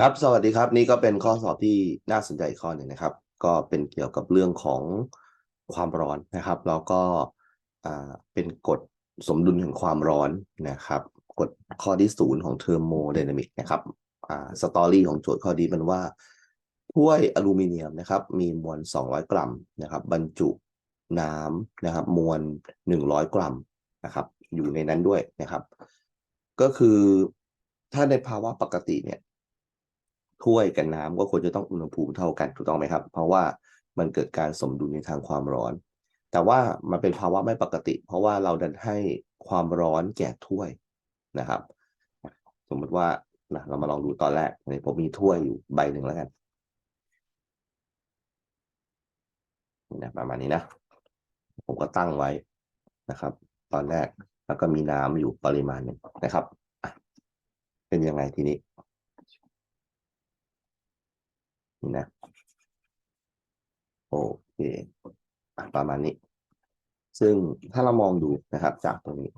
ครับ สวัสดีครับ นี่ก็เป็นข้อสอบที่น่าสนใจอีกข้อหนึ่งนะครับ ก็เป็นเกี่ยวกับเรื่องของความร้อนนะครับ แล้วก็อ่าเป็นกฎสมดุลแห่งความร้อนนะครับ กฎข้อที่ศูนย์ของเทอร์โมไดนามิกนะครับอ่าสตอรี่ของโจทย์ข้อนี้เป็นว่า ถ้วยอลูมิเนียมนะครับ มีมวล 200 กรัมนะครับ บรรจุน้ำนะครับ มวล 100 กรัมนะครับ อยู่ในนั้นด้วยนะครับ ก็คือถ้าในภาวะปกติเนี่ย ถ้วยกับน้ำก็ควรจะต้องอุณหภูมิเท่ากันถูกต้องไหมครับ เพราะว่ามันเกิดการสมดุลในทางความร้อน แต่ว่ามันเป็นภาวะไม่ปกติ เพราะว่าเราดันให้ความร้อนแก่ถ้วยนะครับ สมมติว่านะเรามาลองดูตอนแรกนี่ผมมีถ้วยอยู่ใบหนึ่งแล้วกันนี่นะประมาณนี้นะ ผมก็ตั้งไว้นะครับ ตอนแรกแล้วก็มีน้ำอยู่ปริมาณหนึ่งนะครับเป็นยังไงทีนี้ นี่นะ โอเคอประมาณนี้ ซึ่งถ้าเรามองดูนะครับ จากตรงนี้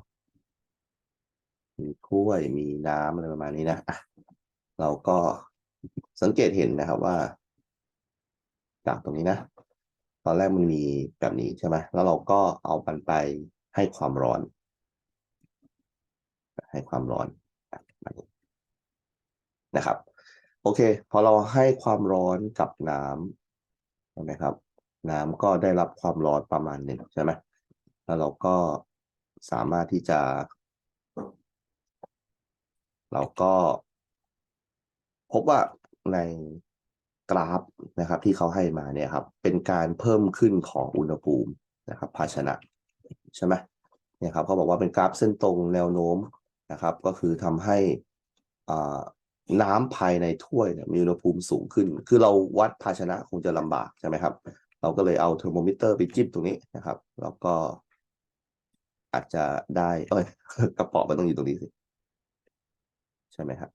มีถ้วยมีน้ำอะไรประมาณนี้นะอะเราก็สังเกตเห็นนะครับว่า จากตรงนี้นะ ตอนแรกมันมีแบบนี้ใช่ไหมแล้วเราก็เอามันไปให้ความร้อน ให้ความร้อนนะครับ อเค พอเราให้ความร้อนกับน้ำใช่ไหมครับ น้ำก็ได้รับความร้อนประมาณหนึ่งใช่ไหมแล้วเราก็สามารถที่จะ เราก็ พบว่าในกราฟนะครับ ที่เขาให้มาเนี่ยครับ เป็นการเพิ่มขึ้นของอุณหภูมินะครับ ภาชนะใช่ไหมเนี่ยครับเขาบอกว่าเป็นกราฟเส้นตรงแนวโน้มนะครับ ก็คือทำให้อ่า น้ำภายในถ้วยเนี่ยมีอุณหภูมิสูงขึ้น คือเราวัดภาชนะคงจะลำบากใช่ไหมครับ เราก็เลยเอาเทอร์โมมิเตอร์ไปจิ้มตรงนี้นะครับ แล้วก็ อาจจะได้ เอ้ย กระป๋องมันต้องอยู่ตรงนี้สิ ใช่ไหมครับ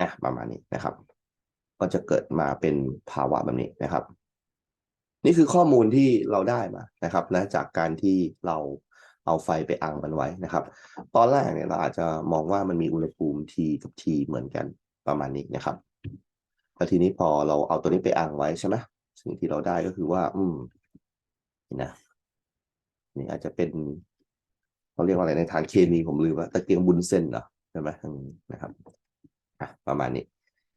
อะประมาณนี้นะครับ ก็จะเกิดมาเป็นภาวะแบบนี้นะครับ นี่คือข้อมูลที่เราได้มานะครับนะจากการที่เรา เอาไฟไปอังมันไว้นะครับ ตอนแรกเนี่ยเราอาจจะมองว่ามันมีอุณหภูมิ T กับ T เหมือนกันประมาณนี้นะครับแล้วทีนี้พอเราเอาตัวนี้ไปอังไว้ใช่ไหมสิ่งที่เราได้ก็คือว่า อืมนี่นะนี่อาจจะเป็นเขาเรียกว่าอะไรในทางเคมีผมลืมว่าตะเกียงบุญเส้นเหรอใช่ไหมนะครับประมาณนี้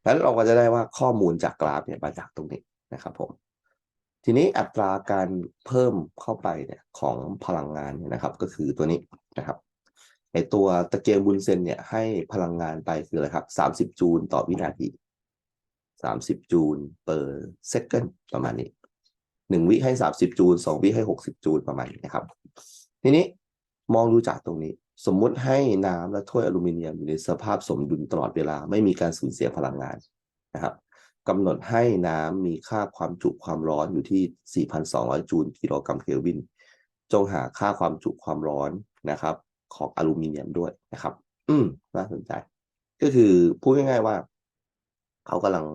แล้วเราก็จะได้ว่าข้อมูลจากกราฟเนี่ยมาจากตรงนี้นะครับผม ทีนี้อัตราการเพิ่มเข้าไปเนี่ยของพลังงานเนี่ยนะครับ ก็คือตัวนี้นะครับไอตัวตะเกียงบุญเซนเนี่ยให้พลังงานไปคืออะไรครับสามสิบจูลต่อวินาทีสามสิบจูล per second ประมาณนี้หนึ่งวิให้สามสิบจูลสองวิให้หกสิบจูลประมาณนี้นะครับ ทีนี้มองดูจากตรงนี้ สมมุติให้น้ำและถ้วยอลูมิเนียมอยู่ในสภาพสมดุลตลอดเวลาไม่มีการสูญเสียพลังงานนะครับ กำหนดให้น้ำมีค่าความจุความร้อนอยู่ที่ 4,200 จูลกิโลกรัมเคลวิน จงหาค่าความจุความร้อนนะครับ ของอลูมิเนียมด้วยนะครับ อืมน่าสนใจ ก็คือพูดง่ายๆว่า เขากำลัง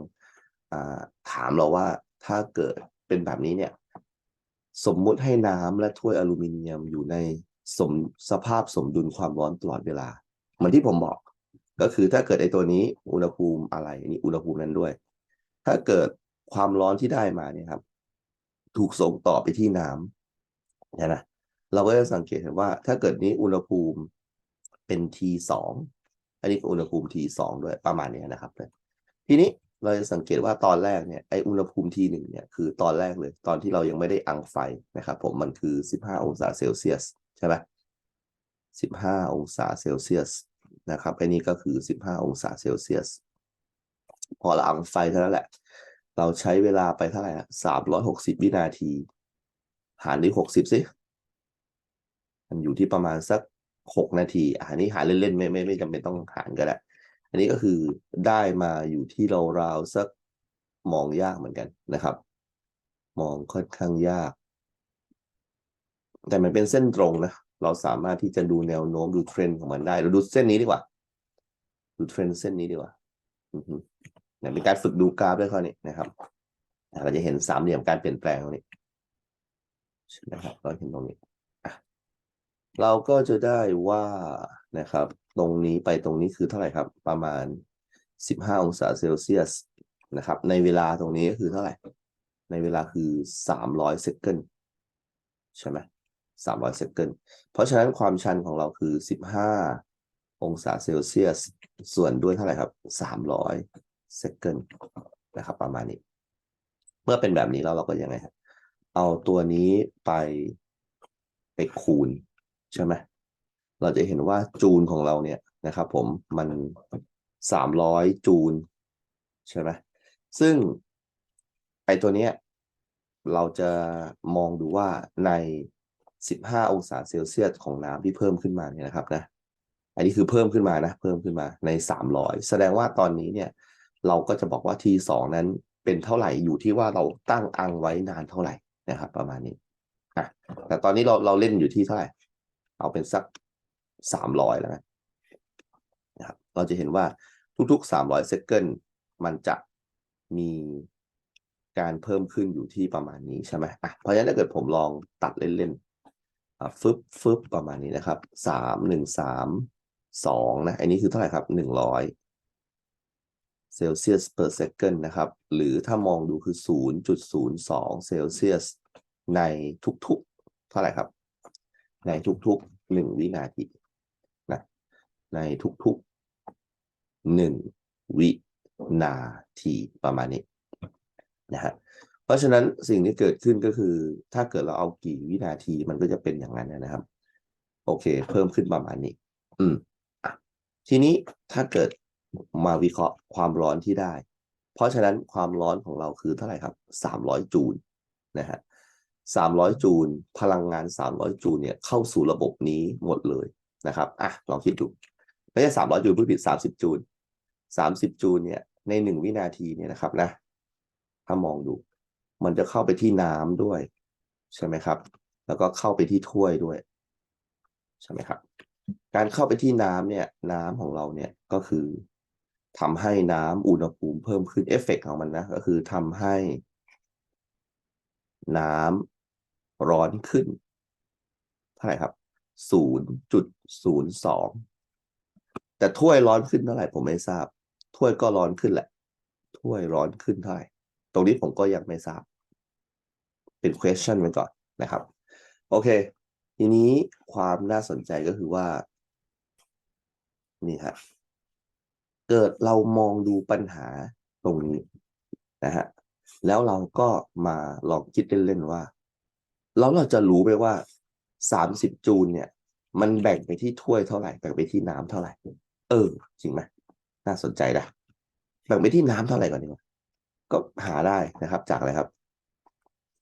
ถามเราว่าถ้าเกิดเป็นแบบนี้เนี่ย สมมุติให้น้ำและถ้วยอลูมิเนียมอยู่ในสมสภาพสมดุลความร้อนตลอดเวลา เหมือนที่ผมบอก ก็คือถ้าเกิดไอตัวนี้อุณหภูมิอะไรนี่อุณหภูมินั้นด้วย ถ้าเกิดความร้อนที่ได้มาเนี่ยครับ ถูกส่งต่อไปที่น้ำนะเราก็จะสังเกตเห็นว่า ถ้าเกิดนี้อุณหภูมิเป็น T สองอันนี้อุณหภูมิ T สองด้วยประมาณนี้นะครับทีนี้เราจะสังเกตว่าตอนแรกเนี่ยไออุณหภูมิ T หนึ่งเนี่ยคือตอนแรกเลย ตอนที่เรายังไม่ได้อังไฟนะครับ ผมมันคือ 15 องศาเซลเซียสใช่ไหม15 องศาเซลเซียสนะครับอันนี้ก็คือ 15 องศาเซลเซียส พอเราอังไฟเท่านั้นแหละ เราใช้เวลาไปเท่าไหร่สามร้อยหกสิบวินาที หารด้วยหกสิบสิมันอยู่ที่ประมาณสักหกนาทีอันนี้หารเล่นๆไม่ไม่ไม่จำเป็นต้องหารก็ได้อันนี้ก็คือได้มาอยู่ที่เราราวสักมองยากเหมือนกันนะครับ มองค่อนข้างยาก แต่มันเป็นเส้นตรงนะเราสามารถที่จะดูแนวโน้มดูเทรนด์ของมันได้ เราดูเส้นนี้ดีกว่า ดูเทรนด์เส้นนี้ดีกว่าเนี่ยเป็นการฝึกดูกราฟด้วยข้อนี้นะครับเราจะเห็นสามเหลี่ยมการเปลี่ยนแปลงตรงนี้นะครับเราเห็นตรงนี้เราก็จะได้ว่านะครับ ตรงนี้ไปตรงนี้คือเท่าไหร่ครับ ประมาณ15องศาเซลเซียสนะครับ ในเวลาตรงนี้ก็คือเท่าไหร่ ในเวลาคือ300เซคันด์ใช่ไหม300เซคันด์เพราะฉะนั้นความชันของเราคือ15องศาเซลเซียส ส่วนด้วยเท่าไหร่ครับ300เซคัน ด์นะครับ ประมาณนี้ เมื่อเป็นแบบนี้แล้วเราก็ยังไงครับเอาตัวนี้ไปไปคูณ ใช่ไหมเราจะเห็นว่าจูลของเราเนี่ยนะครับผมมันสามร้อยจูลใช่ไหมซึ่งไอตัวเนี้ยเราจะมองดูว่าในสิบห้าองศาเซลเซียสของน้ำที่เพิ่มขึ้นมาเนี่ยนะครับนะ อันนี้คือเพิ่มขึ้นมานะ เพิ่มขึ้นมาในสามร้อยแสดงว่าตอนนี้เนี่ย เราก็จะบอกว่าทีสองนั้นเป็นเท่าไหร่อยู่ที่ว่าเราตั้งอังไว้นานเท่าไหร่นะครับ ประมาณนี้อะแต่ตอนนี้เราเราเล่นอยู่ที่เท่าไหร่ เอาเป็นสักสามร้อยแล้วกันนะครับ เราจะเห็นว่าทุกๆสามร้อยเซคันด์มันจะมีการเพิ่มขึ้นอยู่ที่ประมาณนี้ใช่ไหมอะเพราะฉะนั้นถ้าเกิดผมลองตัดเล่นๆอะฟึบฟึบประมาณนี้นะครับสามหนึ่งสามสองนะ อันนี้คือเท่าไหร่ครับหนึ่งร้อย เซลเซียส per second นะครับ หรือถ้ามองดูคือศูนย์จุดศูนย์สองเซลเซียส ในทุกๆ เท่าไหร่ครับ ในทุกๆหนึ่งวินาทีนะในทุกๆหนึ่งวินาทีประมาณนี้นะฮะเพราะฉะนั้นสิ่งที่เกิดขึ้นก็คือ ถ้าเกิดเราเอากี่วินาทีมันก็จะเป็นอย่างนั้นนะครับ โอเค เพิ่มขึ้นประมาณนี้ อืมทีนี้ถ้าเกิด มาวิเคราะห์ความร้อนที่ได้ เพราะฉะนั้นความร้อนของเราคือเท่าไหร่ครับสามร้อยจูลนะฮะสามร้อยจูลพลังงานสามร้อยจูลเนี่ยเข้าสู่ระบบนี้หมดเลยนะครับอะลองคิดดูไม่ใช่สามร้อยจูลผู้ผิดสามสิบจูลสามสิบจูลเนี่ยในหนึ่งวินาทีเนี่ยนะครับนะถ้ามองดู มันจะเข้าไปที่น้ำด้วย ใช่ไหมครับ แล้วก็เข้าไปที่ถ้วยด้วย ใช่ไหมครับ การเข้าไปที่น้ำเนี่ย น้ำของเราเนี่ยก็คือ ทำให้น้ำอุณหภูมิเพิ่มขึ้นเอฟเฟกของมันนะ ก็คือทำให้ น้ำร้อนขึ้นเท่าไหร่ครับศูนย์จุดศูนย์สองแต่ถ้วยร้อนขึ้นเท่าไหร่ผมไม่ทราบ ถ้วยก็ร้อนขึ้นแหละ ถ้วยร้อนขึ้นเท่าไหร่ ตรงนี้ผมก็ยังไม่ทราบ เป็น question ไว้ก่อนนะครับ โอเค ทีนี้ความน่าสนใจก็คือว่า นี่ครับ เกิดเรามองดูปัญหาตรงนี้นะฮะแล้วเราก็มาลองคิดเล่นๆว่า แล้วเราจะรู้ไหมว่าสามสิบจูลเนี่ย มันแบ่งไปที่ถ้วยเท่าไหร่แบ่งไปที่น้ำเท่าไหร่ เออ จริงไหมน่าสนใจนะแบ่งไปที่น้ำเท่าไหร่ก่อนดีกว่าก็หาได้นะครับ จากอะไรครับ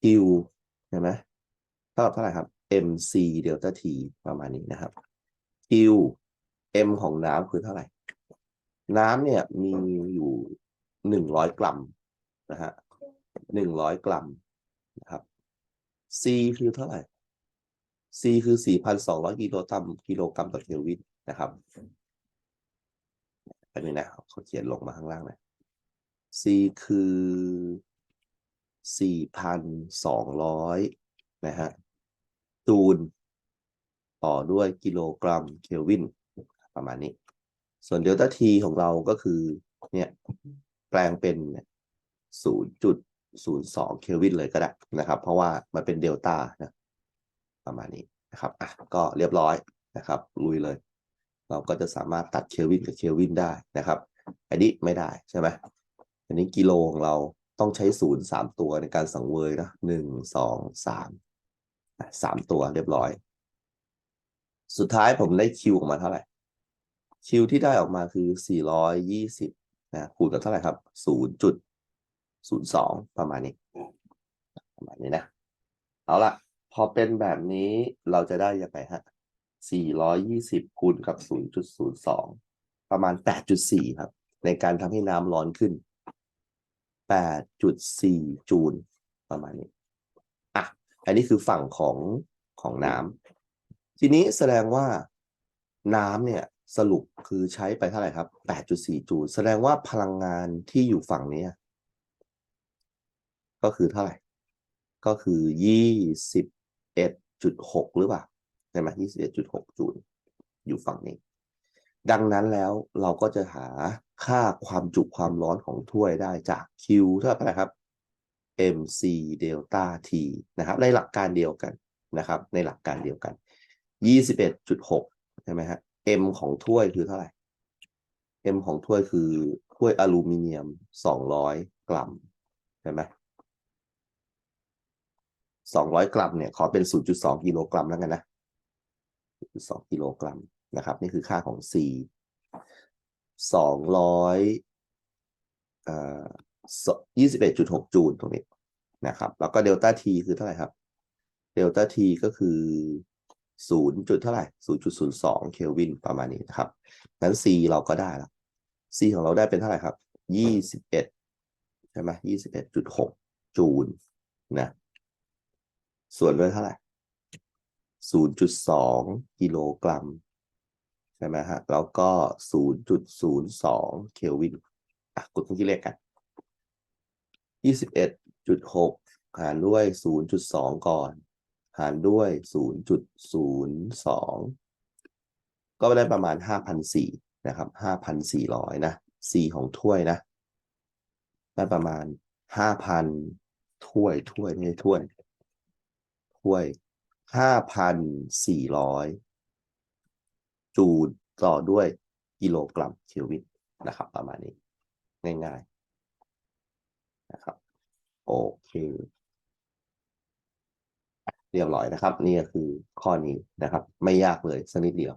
Q ใช่ไหมเท่ากับเท่าไหร่ครับ mc เดลต้า t ประมาณนี้นะครับ Q m ของน้ำคือเท่าไหร่ น้ำเนี่ยมีอยู่หนึ่งร้อยกรัมนะฮะหนึ่งร้อยกรัมนะครับ C คือเท่าไหร่ C คือสี่พันสองร้อยกิโลกรัมกิโลกรัมต่อเคลวินนะครับอันนี้นะเขาเขียนลงมาข้างล่างนะ C คือสี่พันสองร้อยนะฮะจูลต่อด้วยกิโลกรัมเคลวินประมาณนี้ ส่วนเดลต้าทีของเราก็คือ เนี่ย แปลงเป็นศูนย์จุดศูนย์สองเคลวินเลยก็ได้นะครับ เพราะว่ามันเป็นเดลต้านะ ประมาณนี้นะครับอะก็เรียบร้อยนะครับ ลุยเลย เราก็จะสามารถตัดเคลวินกับเคลวินได้นะครับ อันนี้ไม่ได้ใช่ไหมอันนี้กิโลของเราต้องใช้ศูนย์สามตัวในการสังเวยนะหนึ่งสองสามสามตัวเรียบร้อย สุดท้ายผมได้คิวออกมาเท่าไหร่ คิวที่ได้ออกมาคือสี่ร้อยยี่สิบนะคูณกับเท่าไหร่ครับศูนย์จุดศูนย์สองประมาณนี้ ประมาณนี้นะ เอาละพอเป็นแบบนี้เราจะได้ยังไงฮะสี่ร้อยยี่สิบคูณกับศูนย์จุดศูนย์สองประมาณแปดจุดสี่ครับ ในการทำให้น้ำร้อนขึ้นแปดจุดสี่จูลประมาณนี้ อะ อันนี้คือฝั่งของของน้ำทีนี้แสดงว่าน้ำเนี่ย สรุปคือใช้ไปเท่าไหร่ครับ 8.4 จูล แสดงว่าพลังงานที่อยู่ฝั่งนี้ ก็คือเท่าไหร่ ก็คือ 21.6 หรือเปล่าใช่ไหม21.6 จูล อยู่ฝั่งนี้ ดังนั้นแล้วเราก็จะหาค่าความจุความร้อนของถ้วยได้จาก Q เท่าไหร่ครับ mc เดลต้า t นะครับ ในหลักการเดียวกันนะครับ ในหลักการเดียวกัน 21.6 ใช่ไหมฮะ m ของถ้วยคือเท่าไหร่ m ของถ้วยคือถ้วยอลูมิเนียม200กรัมใช่ไหม200กรัมเนี่ยขอเป็น0.2กิโลกรัมแล้วกันนะ0.2กิโลกรัมนะครับ นี่คือค่าของ C 200เอ่อ21.6จูลตรงนี้นะครับ แล้วก็เดลต้า T คือเท่าไหร่ครับ เดลต้า T ก็คือ ศูนย์จุดเท่าไหร่ศูนย์จุดศูนย์สองเคลวินประมาณนี้นะครับงั้น C เราก็ได้ละ C ของเราได้เป็นเท่าไหร่ครับยี่สิบเอ็ดใช่ไหมยี่สิบเอ็ดจุดหกจูลนะส่วนด้วยเท่าไหร่ศูนย์จุดสองกิโลกรัมใช่ไหมฮะแล้วก็ศูนย์จุดศูนย์สองเคลวินอะกดเครงคิดเลขกันยี่สิบเอ็ดจุดหกหารด้วยศูนย์จุดสองก่อน หารด้วย 0.02 ก็ได้ประมาณ 5,400นะครับ 5,400 นะ C ของถ้วยนะ ได้ประมาณ 5,000 ถ้วยถ้วยไม่ใช่ถ้วย ถ้วย 5,400 จูลต่อด้วยกิโลกรัมเคลวินนะครับ ประมาณนี้ ง่ายๆนะครับ โอเค เรียบร้อยนะครับ นี่ก็คือข้อนี้นะครับ ไม่ยากเลยสักนิดเดียว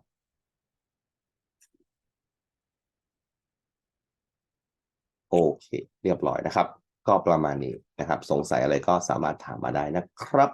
โอเค เรียบร้อยนะครับ ก็ประมาณนี้นะครับ สงสัยอะไรก็สามารถถามมาได้นะครับ